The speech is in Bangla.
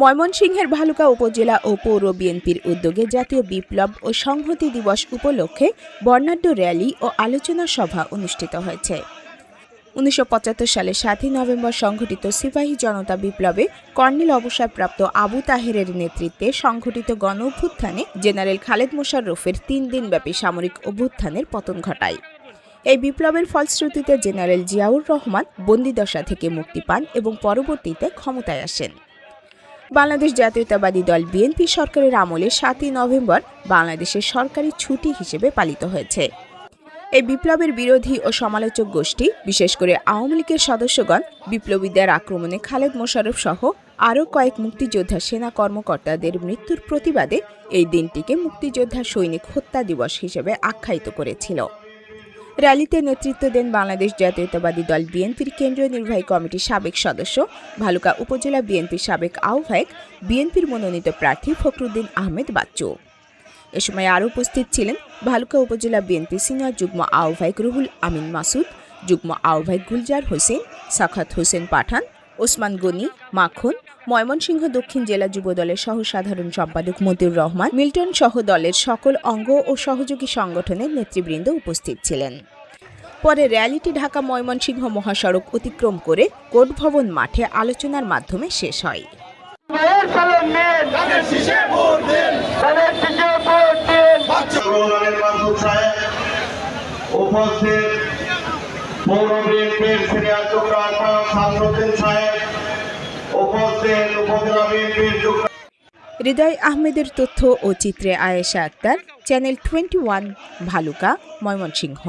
ময়মনসিংহের ভালুকা উপজেলা ও পৌর বিএনপির উদ্যোগে জাতীয় বিপ্লব ও সংহতি দিবস উপলক্ষে বর্ণাঢ্য র্যালি ও আলোচনা সভা অনুষ্ঠিত হয়েছে। উনিশশো সালে সাতই নভেম্বর সংঘটিত সিপাহী জনতা বিপ্লবে কর্নেল অবসরপ্রাপ্ত আবু তাহেরের নেতৃত্বে সংঘটিত গণ অভ্যুত্থানে জেনারেল খালেদ মোশাররফের তিন দিনব্যাপী সামরিক অভ্যুত্থানের পতন ঘটায়। এই বিপ্লবের ফলশ্রুতিতে জেনারেল জিয়াউর রহমান বন্দিদশা থেকে মুক্তি পান এবং পরবর্তীতে ক্ষমতায় আসেন। বাংলাদেশ জাতীয়তাবাদী দল বিএনপি সরকারের আমলে সাতই নভেম্বর বাংলাদেশের সরকারি ছুটি হিসেবে পালিত হয়েছে। এই বিপ্লবের বিরোধী ও সমালোচক গোষ্ঠী, বিশেষ করে আওয়ামী লীগের সদস্যগণ বিপ্লবীদের আক্রমণে খালেদ মোশাররফ সহ আরও কয়েক মুক্তিযোদ্ধা সেনা কর্মকর্তাদের মৃত্যুর প্রতিবাদে এই দিনটিকে মুক্তিযোদ্ধা সৈনিক হত্যা দিবস হিসেবে আখ্যায়িত করেছিল। র্যালিতে নেতৃত্ব দেন বাংলাদেশ জাতীয়তাবাদী দল বিএনপির কেন্দ্রীয় নির্বাহী কমিটির সাবেক সদস্য, ভালুকা উপজেলা বিএনপির সাবেক আহ্বায়ক, বিএনপির মনোনীত প্রার্থী ফখরুদ্দিন আহমেদ বাচ্চু। এ সময় আরও উপস্থিত ছিলেন ভালুকা উপজেলা বিএনপি সিনিয়র যুগ্ম আহ্বায়ক রুহুল আমিন মাসুদ, যুগ্ম আহ্বায়ক গুলজার হোসেন, সাখাত হোসেন পাঠান, ওসমান গনি, মাখন, ময়মনসিংহ দক্ষিণ জেলা যুব দলের সহ সাধারণ সম্পাদক মতিউর রহমান, মিল্টন সহ দলের সকল অঙ্গ ও সহযোগী সংগঠনের নেতৃবৃন্দ উপস্থিত ছিলেন। পরে র্যালিটি ঢাকা ময়মনসিংহ মহাসড়ক অতিক্রম করে কোর্ট ভবন মাঠে আলোচনার মাধ্যমে শেষ হয়। উপস্থিত পৌর বিএনপির সিনিয়র যুগ্ম আহ্বায়ক শামসুদ্দিন সাহেব উপস্থিত উপজেলা বিএনপির হৃদয় আহমেদের তথ্য ও চিত্রে Ayesha Akter, channel twenty one Bhaluka, Mymensingh.